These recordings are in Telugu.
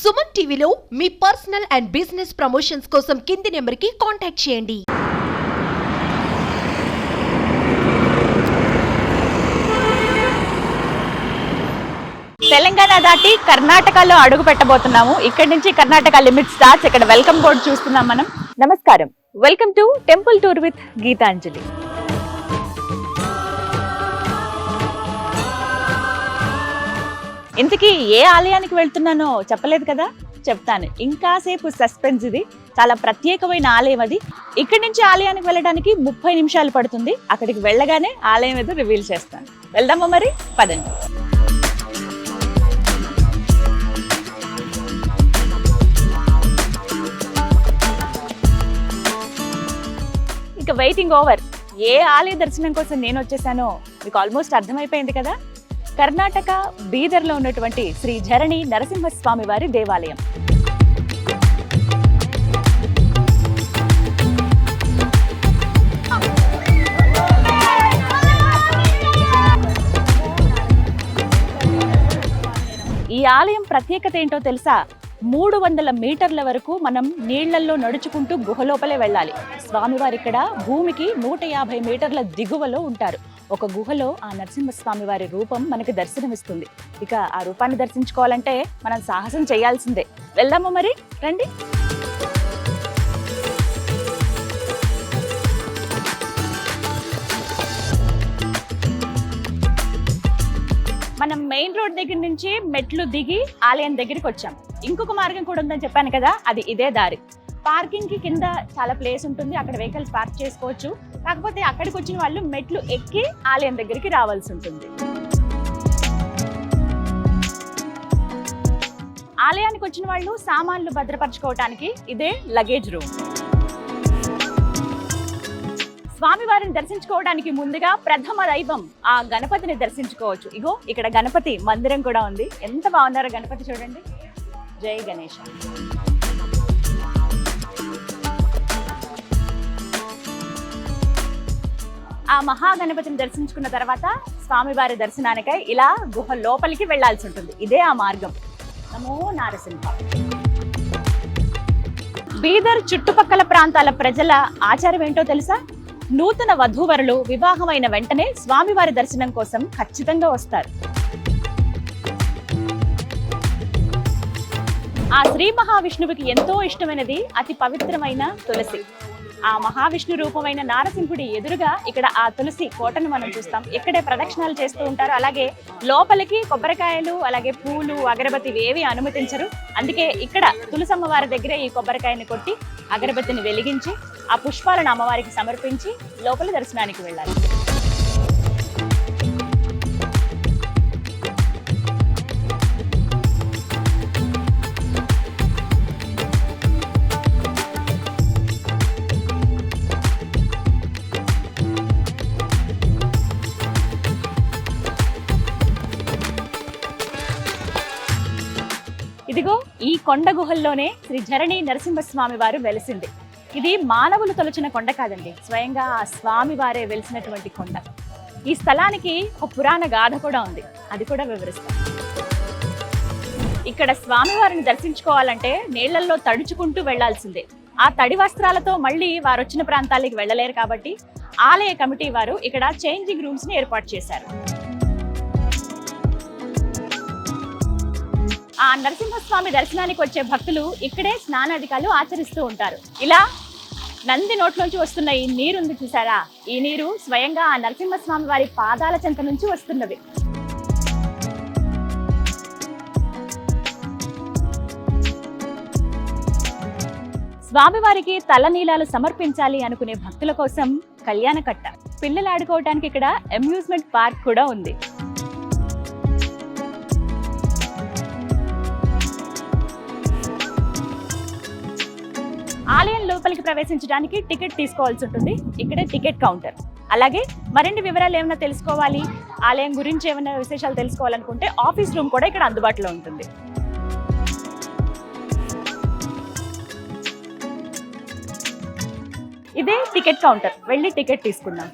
సుమన్ టీవీలో మీ పర్సనల్ అండ్ బిజినెస్ ప్రమోషన్స్ కోసం కింది నెంబర్కి కాంటాక్ట్ చేయండి. తెలంగాణ దాటి కర్ణాటకలో అడుగు పెట్టబోతున్నాము. ఇక్కడి నుంచి కర్ణాటక లిమిట్ స్టార్ట్స్ ఇక్కడ వెల్కమ్ బోర్డు చూస్తున్నాం మనం. నమస్కారం. Welcome to temple tour with Geetanjali ఇంతకీ ఏ ఆలయానికి వెళ్తున్నానో చెప్పలేదు కదా? చెప్తాను. ఇంకాసేపు సస్పెన్స్ ఇది. చాలా ప్రత్యేకమైన ఆలయం అది. ఇక్కడి నుంచి ఆలయానికి వెళ్ళడానికి ముప్పై నిమిషాలు పడుతుంది. అక్కడికి వెళ్ళగానే ఆలయం ఏదో రివీల్ చేస్తాను. వెళ్దామా మరి? పదండి. ఇక వెయిటింగ్ ఓవర్ ఏ ఆలయ దర్శనం కోసం నేను వచ్చేసానో మీకు ఆల్మోస్ట్ అర్థమైపోయింది కదా? కర్ణాటక బీదర్లో ఉన్నటువంటి శ్రీ ధరణి నరసింహస్వామి వారి దేవాలయం. ఈ ఆలయం ప్రత్యేకత ఏంటో తెలుసా? మూడు వందల మీటర్ల వరకు మనం నీళ్ళలో నడుచుకుంటూ గుహలోపలే వెళ్ళాలి. స్వామివారు ఇక్కడ భూమికి నూట యాభై మీటర్ల దిగువలో ఉంటారు. ఒక గుహలో ఆ నరసింహస్వామి వారి రూపం మనకి దర్శనమిస్తుంది. ఇక ఆ రూపాన్ని దర్శించుకోవాలంటే మనం సాహసం చేయాల్సిందే. వెళ్దామా మరి? రండి. మనం మెయిన్ రోడ్ దగ్గర నుంచి మెట్లు దిగి ఆలయం దగ్గరికి వచ్చాం. ఇంకొక మార్గం కూడా ఉందని చెప్పాను కదా అది ఇదే దారి. పార్కింగ్కి కింద చాలా ప్లేస్ ఉంటుంది. అక్కడ వెహికల్స్ పార్క్ చేసుకోవచ్చు. కాకపోతే అక్కడికి వచ్చిన వాళ్ళు మెట్లు ఎక్కి ఆలయం దగ్గరికి రావాల్సి ఉంటుంది. ఆలయానికి వచ్చిన వాళ్ళు సామాన్లు భద్రపరచుకోవటానికి ఇదే లగేజ్ రూమ్ స్వామివారిని దర్శించుకోవడానికి ముందుగా ప్రథమ దైవం ఆ గణపతిని దర్శించుకోవచ్చు. ఇగో ఇక్కడ గణపతి మందిరం కూడా ఉంది. ఎంత బాగున్నారో గణపతి చూడండి. జై గణేష్. ఆ మహాగణపతిని దర్శించుకున్న తర్వాత స్వామివారి దర్శనానికై ఇలా గుహ లోపలికి వెళ్ళాల్సి ఉంటుంది. ఇదే ఆ మార్గం. నమో నారసింహ. బీదర్ చుట్టుపక్కల ప్రాంతాల ప్రజల ఆచారం ఏంటో తెలుసా? నూతన వధూవరులు వివాహమైన వెంటనే స్వామివారి దర్శనం కోసం ఖచ్చితంగా వస్తారు. ఆ శ్రీ మహావిష్ణువుకి ఎంతో ఇష్టమైనది అతి పవిత్రమైన తులసి. ఆ మహావిష్ణు రూపమైన నారసింహుడి ఎదురుగా ఇక్కడ ఆ తులసి కోటను మనం చూస్తాం. ఇక్కడే ప్రదక్షిణాలు చేస్తూ ఉంటారు. అలాగే లోపలికి కొబ్బరికాయలు అలాగే పూలు అగరబత్తి ఏవి అనుమతించరు. అందుకే ఇక్కడ తులసమ్మ వారి దగ్గరే ఈ కొబ్బరికాయని కొట్టి అగరబత్తిని వెలిగించి ఆ పుష్పాలను అమ్మవారికి సమర్పించి లోపల దర్శనానికి వెళ్ళాలి. కొండ గుహల్లోనే శ్రీ ధరణి నరసింహస్వామి వారు వెలిసింది. ఇది మానవులు తొలచిన కొండ కాదండి. స్వయంగా ఆ స్వామి వారే వెలిసినటువంటి కొండ. ఈ స్థలానికి ఒక పురాణ గాథ కూడా ఉంది. అది కూడా వివరిస్తాం ఇక్కడ స్వామివారిని దర్శించుకోవాలంటే నీళ్ళలో తడుచుకుంటూ వెళ్ళాల్సిందే. ఆ తడి వస్త్రాలతో మళ్ళీ వారు వచ్చిన ప్రాంతాలకు వెళ్ళలేరు కాబట్టి ఆలయ కమిటీ వారు ఇక్కడ చేంజింగ్ రూమ్స్ని ఏర్పాటు చేశారు. ఆ నరసింహస్వామి దర్శనానికి వచ్చే భక్తులు ఇక్కడే స్నానాధికాలు ఆచరిస్తూ ఉంటారు. ఇలా నంది నోట్లోంచి వస్తున్న ఈ నీరు ఉంది చూసారా? ఈ నీరు స్వయంగా ఆ నరసింహస్వామి వారి పాదాల చెంత నుంచి వస్తున్నది స్వామివారికి తలనీలాలు సమర్పించాలి అనుకునే భక్తుల కోసం కళ్యాణకట్ట. పిల్లలు ఆడుకోవడానికి ఇక్కడ అమ్యూజ్మెంట్ పార్క్ కూడా ఉంది. ఆలయం లోపలికి ప్రవేశించడానికి టికెట్ తీసుకోవాల్సి ఉంటుంది. ఇక్కడే టికెట్ కౌంటర్. అలాగే మరిన్ని వివరాలు ఏమైనా తెలుసుకోవాలి? ఆలయం గురించి ఏమైనా విశేషాలు తెలుసుకోవాలనుకుంటే ఆఫీస్ రూమ్ కూడా ఇక్కడ అందుబాటులో ఉంటుంది. ఇదే టికెట్ కౌంటర్. వెళ్ళి టికెట్ తీసుకుందాం.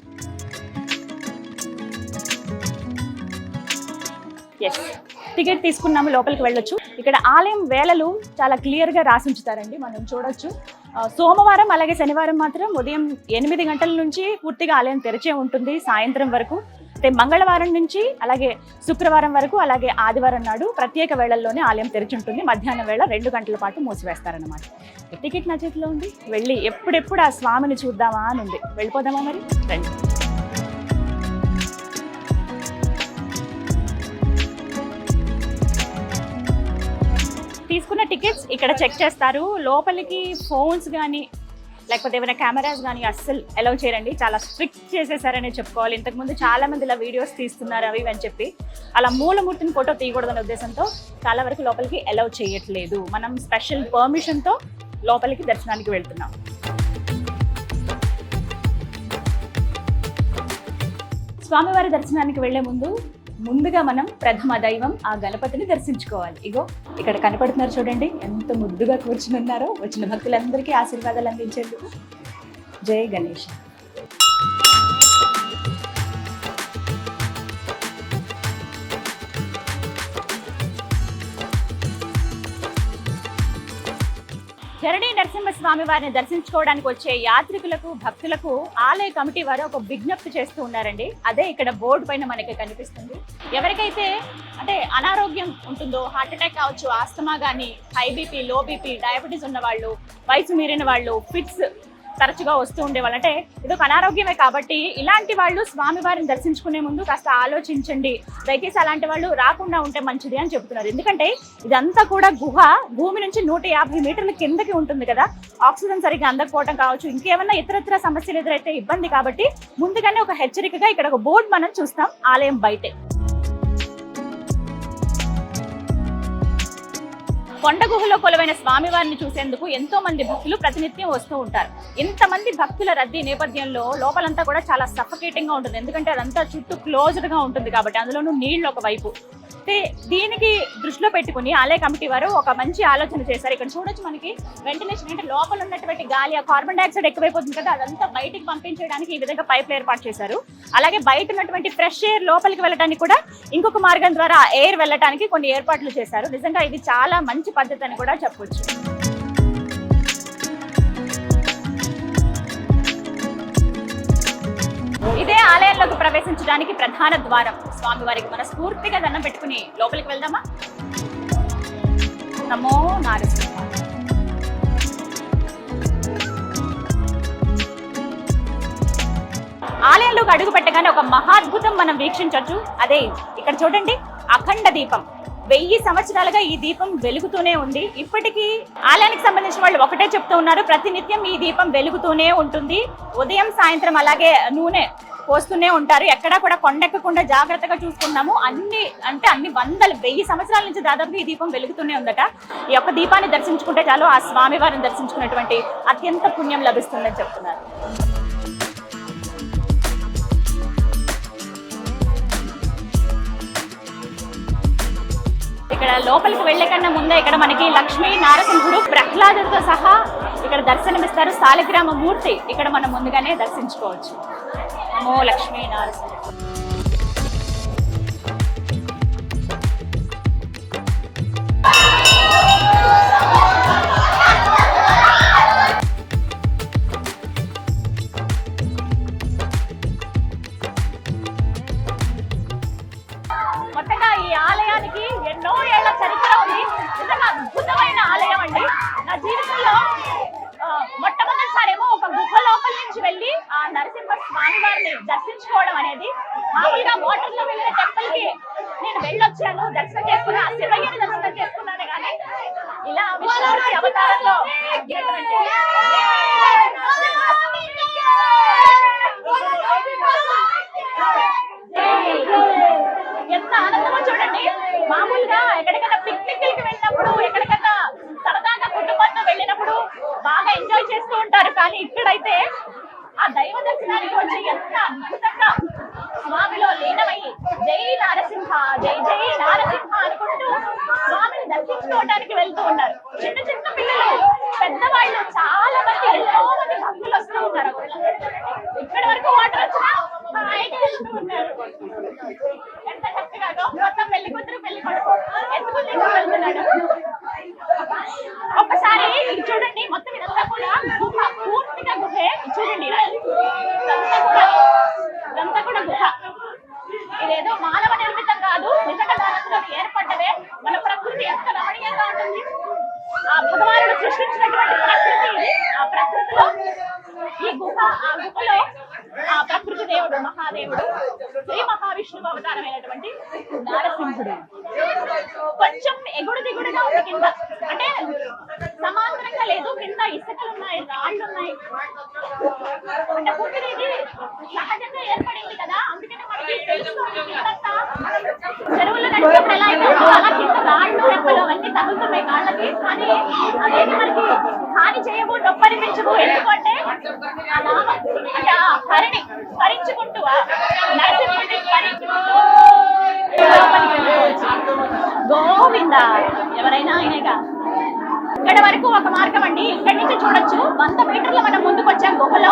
ఎస్ టికెట్ తీసుకున్నాము లోపలికి వెళ్ళొచ్చు. ఇక్కడ ఆలయం వేళలు చాలా క్లియర్గా రాసి ఉంచుతారండి. మనం చూడొచ్చు. సోమవారం అలాగే శనివారం మాత్రం ఉదయం ఎనిమిది గంటల నుంచి పూర్తిగా ఆలయం తెరిచే ఉంటుంది సాయంత్రం వరకు. అయితే మంగళవారం నుంచి అలాగే శుక్రవారం వరకు అలాగే ఆదివారం నాడు ప్రత్యేక వేళల్లోనే ఆలయం తెరిచి ఉంటుంది. మధ్యాహ్నం వేళ రెండు గంటల పాటు మూసివేస్తారన్నమాట. టికెట్ నా చేతిలో ఉంది. వెళ్ళి ఎప్పుడెప్పుడు ఆ స్వామిని చూద్దామా అని ఉంది. వెళ్ళిపోదామా మరి? రండి. తీసుకున్న టికెట్స్ ఇక్కడ చెక్ చేస్తారు. లోపలికి ఫోన్స్ కానీ లేకపోతే ఏమైనా కెమెరాస్ కానీ అస్సలు అలౌ చేయరండి. చాలా స్ట్రిక్ట్ చేసేసారని చెప్పుకోవాలి. ఇంతకుముందు చాలా మంది ఇలా వీడియోస్ తీస్తున్నారు అవి అని చెప్పి. అలా మూలమూర్తిని ఫోటో తీయకూడదనే ఉద్దేశంతో చాలా వరకు లోపలికి అలౌ చేయట్లేదు. మనం స్పెషల్ పర్మిషన్తో లోపలికి దర్శనానికి వెళ్తున్నాం. స్వామివారి దర్శనానికి వెళ్ళే ముందు ముందుగా మనం ప్రథమ దైవం ఆ గణపతిని దర్శించుకోవాలి. ఇగో ఇక్కడ కనపడుతున్నారు చూడండి ఎంత ముద్దుగా కూర్చుని ఉన్నారో వచ్చిన భక్తులందరికీ ఆశీర్వాదాలు అందించేందుకు. జై గణేష్. జరణి నరసింహస్వామి వారిని దర్శించుకోవడానికి వచ్చే యాత్రికులకు భక్తులకు ఆలయ కమిటీ వారు ఒక విజ్ఞప్తి చేస్తూ ఉన్నారండి. అదే ఇక్కడ బోర్డు పైన మనకి కనిపిస్తుంది. ఎవరికైతే అంటే అనారోగ్యం ఉంటుందో హార్ట్ అటాక్ కావచ్చు ఆస్తమా కానీ high BP low BP diabetes ఉన్న వాళ్ళు వయసు మీరిన వాళ్ళు ఫిట్స్ తరచుగా వస్తూ ఉండేవాళ్ళు. అంటే ఇదొక అనారోగ్యమే కాబట్టి ఇలాంటి వాళ్ళు స్వామివారిని దర్శించుకునే ముందు కాస్త ఆలోచించండి. దయచేసి అలాంటి వాళ్ళు రాకుండా ఉంటే మంచిది అని చెబుతున్నారు. ఎందుకంటే ఇదంతా కూడా గుహ భూమి నుంచి నూట యాభై మీటర్ల కిందకి ఉంటుంది కదా. ఆక్సిజన్ సరిగ్గా అందకపోవడం కావచ్చు ఇంకేమైనా ఇతరత్ర సమస్యలు ఎదురైతే ఇబ్బంది కాబట్టి ముందుగానే ఒక హెచ్చరికగా ఇక్కడ ఒక బోర్డు మనం చూస్తాం ఆలయం బయటే. కొండ గుహలో కొలువైన స్వామివారిని చూసేందుకు ఎంతో మంది భక్తులు ప్రతినిత్యం వస్తూ ఉంటారు. ఇంతమంది భక్తుల రద్దీ నేపథ్యంలో లోపలంతా కూడా చాలా సఫకేటింగ్గా ఉంటుంది. ఎందుకంటే అదంతా చుట్టూ క్లోజ్డ్గా ఉంటుంది కాబట్టి అందులోనూ నీళ్ళు ఒక వైపు. దీనికి దృష్టిలో పెట్టుకుని ఆలయ కమిటీ వారు ఒక మంచి ఆలోచన చేశారు. ఇక్కడ చూడొచ్చు మనకి వెంటిలేషన్ అంటే లోపల ఉన్నటువంటి గాలి ఆ కార్బన్ డైఆక్సైడ్ ఎక్కువైపోతుంది కదా అదంతా బయటికి పంపించడానికి ఈ విధంగా పైపులు ఏర్పాటు చేశారు. అలాగే బయట ఉన్నటువంటి ఫ్రెష్ ఎయిర్ లోపలికి వెళ్ళడానికి కూడా ఇంకొక మార్గం ద్వారా ఎయిర్ వెళ్ళడానికి కొన్ని ఏర్పాట్లు చేశారు. నిజంగా ఇది చాలా మంచి పద్ధతి అని కూడా చెప్పొచ్చు. ఇదే ఆలయంలోకి ప్రవేశించడానికి ప్రధాన ద్వారం. స్వామివారికి మనస్ఫూర్తిగా దండం పెట్టుకుని లోపలికి వెళ్దామా? నమో నారసింహ. ఆలయంలోకి అడుగు పెట్టగానే ఒక మహాద్భుతం మనం వీక్షించవచ్చు అదే ఇక్కడ చూడండి అఖండ దీపం. వెయ్యి సంవత్సరాలుగా ఈ దీపం వెలుగుతూనే ఉంది. ఇప్పటికీ ఆలయానికి సంబంధించిన వాళ్ళు ఒకటే చెప్తూ ఉన్నారు. ప్రతినిత్యం ఈ దీపం వెలుగుతూనే ఉంటుంది. ఉదయం సాయంత్రం అలాగే నూనె పోస్తూనే ఉంటారు. ఎక్కడా కూడా కొండెక్కకుండా జాగ్రత్తగా చూసుకున్నాము అన్ని అంటే అన్ని వందల వెయ్యి సంవత్సరాల నుంచి దాదాపు ఈ దీపం వెలుగుతూనే ఉందట. ఈ యొక్క దీపాన్ని దర్శించుకుంటే చాలు ఆ స్వామివారిని దర్శించుకున్నటువంటి అత్యంత పుణ్యం లభిస్తుందని చెప్తున్నారు. ఇక్కడ లోపలికి వెళ్ళే కన్నా ముందే ఇక్కడ మనకి లక్ష్మీ నారసింహుడు ప్రహ్లాదుడితో సహా ఇక్కడ దర్శనమిస్తారు. సాలిగ్రామ మూర్తి ఇక్కడ మనం ముందుగానే దర్శించుకోవచ్చు. నమో లక్ష్మీ నారసింహుడు వెళ్ళి ఆ నరసింహ స్వామి వారిని దర్శించుకోవడం అనేది మామూలుగా వాటర్లో వెళ్ళిన టెంపుల్కి నేను వెళ్ళొచ్చాను. దర్శనం చేసుకున్నా శివయ్యని దర్శనం చేసుకున్నాను కానీ ఇలా విష్ణుమూర్తి అవతారంలో ఎంత ఆనందమో చూడండి. మామూలుగా ఎక్కడికైనా పిక్నిక్లకి వెళ్ళినప్పుడు ఎక్కడికైనా సరదాగా కుటుంబంతో వెళ్ళినప్పుడు బాగా ఎంజాయ్ చేస్తూ ఉంటారు. కానీ ఇక్కడైతే దైవ దర్శనానికి వచ్చి ఎంత అద్భుతంగా స్వామిలో లీనమై జై నారసింహ జై జై నారసింహ అనుకుంటూ స్వామిని దర్శించుకోవడానికి వెళ్తూ ఉన్నారు. చిన్న చిన్న పిల్లలు పెద్దవాళ్ళు చాలా మంది ఎంతో మంది భక్తులు వస్తూ ఉన్నారు. ఇక్కడి వరకు వాటర్ వచ్చినా వెళ్తూ ఉన్నారు. ఎంత చక్కగా మొత్తం పెళ్ళి కూతురు పెళ్ళి కొడుకు. ఎందుకు వెళ్తున్నాడు? ఒక్కసారి చూడండి మొత్తం ఇదంతా కూడా గుహ చూడండి. ఇదంతా కూడా ఇదంతా కూడా గుహ. ఇదేదో మానవ నిర్మితం కాదు నిజంగా దానిలో ఏర్పడ్డదే మన ప్రకృతి ఎంత రమణీయంగా ఉంటుంది. ఆ భగవానుడు సృష్టించినటువంటి ప్రకృతి ఇది. ఆ ప్రకృతిలో ఈ గుహ ఆ గుహలో ఆ ప్రకృతి దేవుడు మహాదేవుడు శ్రీ మహావిష్ణువు అవతారమైనటువంటి నారసింహుడు. కొంచెం ఎగుడు దిగుడుగా ఉంది కింద. అంటే సమాంతరంగా లేదు కింద ఇసుకలు ఉన్నాయి. రాళ్ళు ఉన్నాయి అంటే పుట్టినది సహజంగా ఏర్పడింది కదా అందుకనే మనకి తెలుస్తుంది కిందంతా నడిచినప్పుడు ఎలా అయితే అలా కింద రాళ్ళు రెప్పలు అవన్నీ తగులుతున్నాయి కాళ్ళకి. కానీ అదేమి మనకి హాని చేయవు నొప్పనిపించవు. ఎందుకంటే ఆ అంటే ఆ హరిని స్మరించుకుంటూ నరసింహుడిని స్మరించుకుంటూ లోపలికి గోవింద ఎవరైనా ఆయనేగా. ఇక్కడ వరకు ఒక మార్గం అండి. ఇక్కడ నుంచి చూడొచ్చు. వంద మీటర్లు మనం ముందుకు వచ్చాం గుహలో.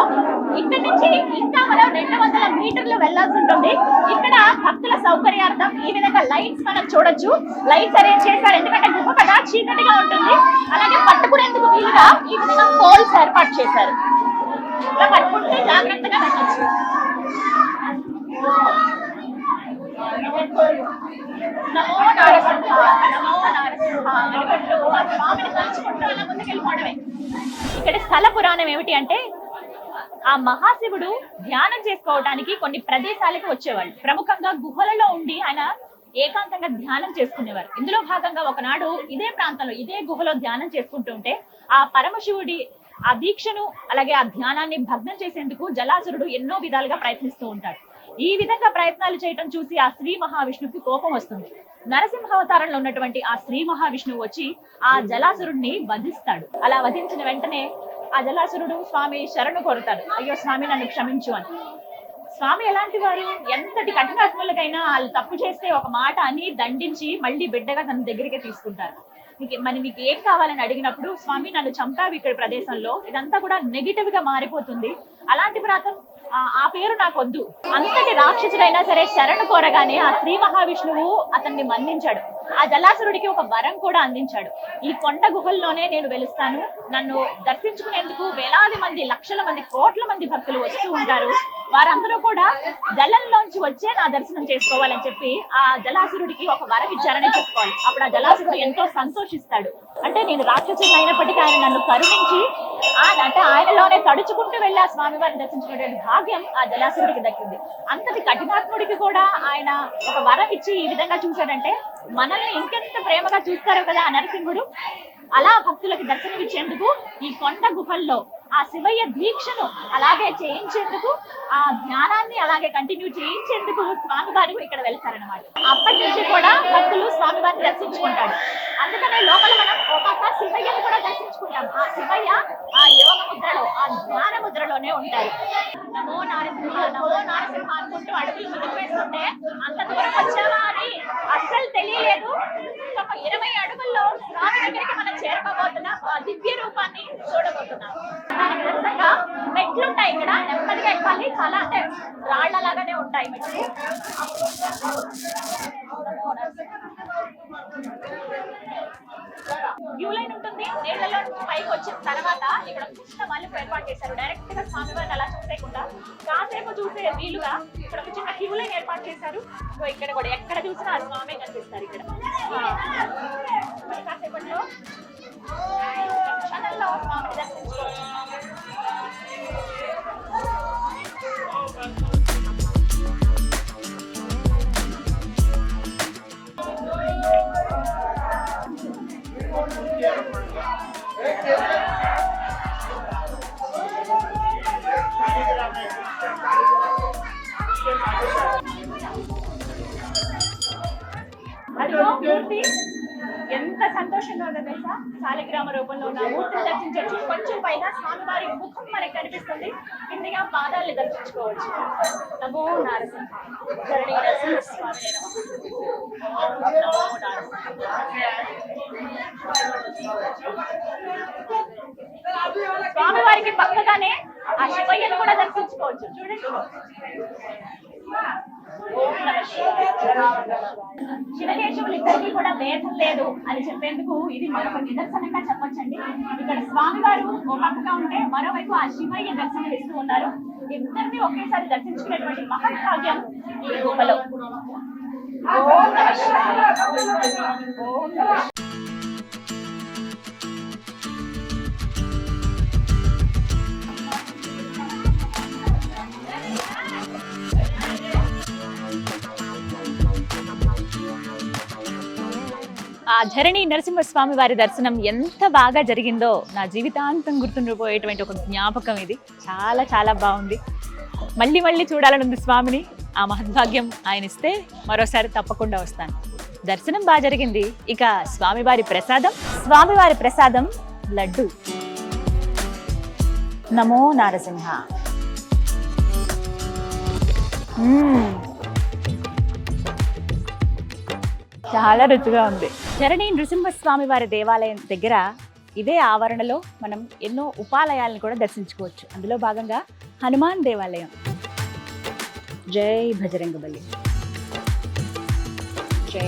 ఇక్కడ నుంచి ఇంకా మనం రెండు వందల మీటర్లు వెళ్ళాల్సి ఉంటుంది. ఇక్కడ భక్తుల సౌకర్యార్థం ఈ విధంగా లైట్స్ మనం చూడొచ్చు. లైట్స్ అరేంజ్ చేశారు. ఎందుకంటే గుహ కదా చీకటిగా ఉంటుంది. అలాగే పట్టుకునేందుకు వీలుగా ఈ విధంగా పోల్స్ ఏర్పాటు చేశారు. ఇలా పట్టుకుంటే జాగ్రత్తగా వెళ్ళొచ్చు. నమో నారసింహ నమో నారసింహ. అనుకుంటూ ఆ స్వామిని తలుచుకుంటూ అలా ముందుకెళ్ళిపోవడమే ఇక్కడ స్థల పురాణం ఏమిటి అంటే ఆ మహాశివుడు ధ్యానం చేసుకోవడానికి కొన్ని ప్రదేశాలకు వచ్చేవాళ్ళు. ప్రముఖంగా గుహలలో ఉండి ఆయన ఏకాంతంగా ధ్యానం చేసుకునేవారు. ఇందులో భాగంగా ఒకనాడు ఇదే ప్రాంతంలో ఇదే గుహలో ధ్యానం చేసుకుంటుంటే ఆ పరమశివుడి ఆ దీక్షను అలాగే ఆ ధ్యానాన్ని భగ్నం చేసేందుకు జలాసురుడు ఎన్నో విధాలుగా ప్రయత్నిస్తూ ఉంటాడు. ఈ విధంగా ప్రయత్నాలు చేయటం చూసి ఆ శ్రీ మహావిష్ణువుకి కోపం వస్తుంది. నరసింహావతారంలో ఉన్నటువంటి ఆ శ్రీ మహావిష్ణువు వచ్చి ఆ జలాసురుడిని వధిస్తాడు. అలా వధించిన వెంటనే ఆ జలాసురుడు స్వామి శరణు కోరుతాడు. అయ్యో స్వామి నన్ను క్షమించు అని. స్వామి ఎలాంటి వారు? ఎంతటి కఠినాత్మలకైనా వాళ్ళు తప్పు చేస్తే ఒక మాట అని దండించి మళ్ళీ బిడ్డగా తన దగ్గరికి తీసుకుంటారు. మీకు మరి మీకు ఏం కావాలని అడిగినప్పుడు స్వామి నన్ను చంపావు ఇక్కడ ప్రదేశంలో. ఇదంతా కూడా నెగిటివ్గా మారిపోతుంది. అలాంటి ప్రాంతం ఆ- ఆ పేరు నాకు వద్దు. అంతటి రాక్షసుడైనా సరే శరణు కోరగానే ఆ శ్రీ మహావిష్ణువు అతన్ని మన్నించాడు. ఆ జలాసురుడికి ఒక వరం కూడా అందించాడు. ఈ కొండ గుహల్లోనే నేను వెలుస్తాను. నన్ను దర్శించుకునేందుకు వేలాది మంది లక్షల మంది కోట్ల మంది భక్తులు వస్తూ ఉంటారు. వారందరూ కూడా జలంలోంచి వచ్చే నా దర్శనం చేసుకోవాలని చెప్పి ఆ జలాసురుడికి ఒక వరం ఇచ్చారని చెప్పుకోవాలి. అప్పుడు ఆ జలాసురుడు ఎంతో సంతోషిస్తాడు. అంటే నేను రాక్షసుడు అయినప్పటికీ ఆయన నన్ను కరుణించి ఆ అంటే ఆయనలోనే తడుచుకుంటూ వెళ్ళి ఆ స్వామివారిని దర్శించుకునేటువంటి భాగ్యం ఆ జలాసురుడికి దక్కింది. అంతటి కఠినాత్ముడికి కూడా ఆయన ఒక వరం ఇచ్చి ఈ విధంగా చూశాడంటే మనల్ని ఇంకెంత ప్రేమగా చూస్తారు కదా నరసింహుడు? అలా భక్తులకు దర్శనమిచ్చేందుకు ఈ కొండ గుహల్లో ఆ శివయ్య దీక్షను అలాగే చేయించేందుకు ఆ ధ్యానాన్ని అలాగే కంటిన్యూ చేయించేందుకు స్వామివారు ఇక్కడ వెళ్తారనమాట అప్పటి నుంచి కూడా భక్తులు స్వామివారిని దర్శించుకుంటాడు అందుకనే లోపల మనం ఒక శివయ్యను కూడా దర్శించుకుంటాం. ఆ శివయ్య ఆ యోగ ముద్రలో ఆ ధ్యాన ముద్రలోనే ఉంటారు నమో నారసింహ నమో నారసింహ అనుకుంటూ అడుగులు ముందుకు అంత దూరం వచ్చావా అని అస్సలు తెలియలేదు. ఒక ఇరవై అడుగుల్లో స్వామి దగ్గరికి మనం చేరుకోబోతున్నాం ఆ దివ్య రూపాన్ని చూడబోతున్నాం. దానికి విధంగా మెట్లు ఉంటాయి ఇక్కడ నెమ్మదిగా ఎక్కాలి. చాలా అంటే రాళ్ళ లాగానే ఉంటాయి మెట్లు. క్యూ లైన్ ఉంటుంది. నీళ్ళలో నుంచి పైకి వచ్చిన తర్వాత ఇక్కడ చిన్న మలుపు ఏర్పాటు చేశారు. డైరెక్ట్గా స్వామివారిని అలా చూసేయకుండా కాసేపు చూసే వీలుగా ఇక్కడ ఒక చిన్న క్యూ లైన్ ఏర్పాటు చేశారు. సో ఇక్కడ కూడా ఎక్కడ చూసినా ఆ స్వామి కనిపిస్తారు ఇక్కడ. కాసేపట్లో స్వామిని దర్శించుకోవచ్చు. అదిగో మూర్తి ఎంత సంతోషంగా ఉందో తెలుసా? శాలిగ్రామ రూపంలో ఉన్న మూర్తిని దర్శించవచ్చు కొంచెం పైన స్వామివారి ముఖం మనకి కనిపిస్తుంది. కిందిగా పాదాలని దర్శించుకోవచ్చు. నమో నారసింహ. ధరణి నరసింహ స్వామి స్వామివారికి పక్కగానే ఆ శివయ్యను కూడా దర్శించుకోవచ్చు. చూడండి. శివకేశవులు ఇద్దరికి కూడా భేదం లేదు అని చెప్పేందుకు ఇది మరొక నిదర్శనంగా చెప్పొచ్చండి. ఇక్కడ స్వామివారు ఓ పక్కగా ఉంటే మరోవైపు ఆ శివయ్య దర్శనం ఇస్తూ ఉన్నారు. ఇద్దరిని ఒకేసారి దర్శించుకునేటువంటి మహాభాగ్యం ఈ గుహలో ఆ ధరణి నరసింహస్వామి వారి దర్శనం ఎంత బాగా జరిగిందో నా జీవితాంతం గుర్తుండిపోయేటువంటి ఒక జ్ఞాపకం ఇది. చాలా చాలా బాగుంది. మళ్ళీ మళ్ళీ చూడాలని ఉంది స్వామిని. ఆ మహద్భాగ్యం ఆయన ఇస్తే మరోసారి తప్పకుండా వస్తాను. దర్శనం బాగా జరిగింది. ఇక స్వామివారి ప్రసాదం స్వామివారి ప్రసాదం లడ్డు. నమో నారసింహ. చాలా రుచిగా ఉంది. చరణి నృసింహస్వామి వారి దేవాలయం దగ్గర ఇదే ఆవరణలో మనం ఎన్నో ఉపాలయాలను కూడా దర్శించుకోవచ్చు. అందులో భాగంగా హనుమాన్ దేవాలయం. జై భజరంగ బలి జై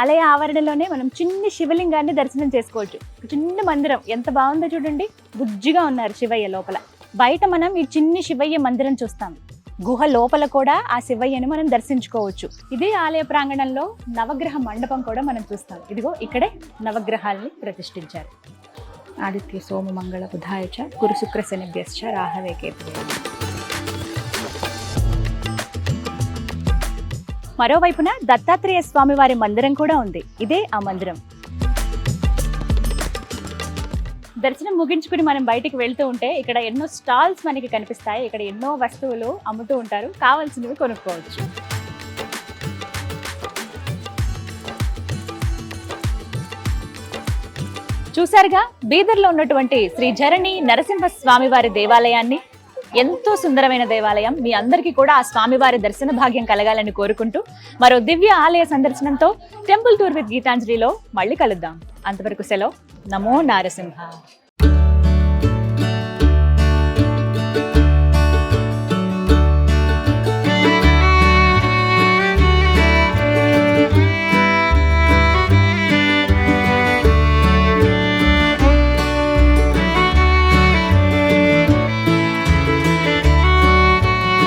ఆలయ ఆవరణలోనే మనం చిన్ని శివలింగాన్ని దర్శనం చేసుకోవచ్చు. చిన్న మందిరం ఎంత బాగుందో చూడండి. బుజ్జిగా ఉన్నారు శివయ్య లోపల. బయట మనం ఈ చిన్ని శివయ్య మందిరం చూస్తాం. గుహ లోపల కూడా ఆ శివయ్యను మనం దర్శించుకోవచ్చు. ఇదే ఆలయ ప్రాంగణంలో నవగ్రహ మండపం కూడా మనం చూస్తాం. ఇదిగో ఇక్కడే నవగ్రహాల్ని ప్రతిష్ఠించారు. ఆదిత్య సోమ మంగళ బుధాయ చ గురు శుక్ర శనిభ్యశ్చ రాహవే కేతు మరోవైపున దత్తాత్రేయ స్వామి వారి మందిరం కూడా ఉంది. ఇదే ఆ మందిరం. దర్శనం ముగించుకుని మనం బయటికి వెళ్తూ ఉంటే ఇక్కడ ఎన్నో స్టాల్స్ మనకి కనిపిస్తాయి. ఇక్కడ ఎన్నో వస్తువులు అమ్ముతూ ఉంటారు. కావాల్సినవి కొనుక్కోవచ్చు. చూసారుగా బీదర్లో ఉన్నటువంటి శ్రీ జరణి నరసింహ స్వామివారి దేవాలయాన్ని ఎంతో సుందరమైన దేవాలయం. మీ అందరికీ కూడా ఆ స్వామివారి దర్శన భాగ్యం కలగాలని కోరుకుంటూ మరో దివ్య ఆలయ సందర్శనంతో టెంపుల్ టూర్ విత్ గీతాంజలిలో మళ్ళీ కలుద్దాం. అంతవరకు సెలవు. నమో నారసింహ.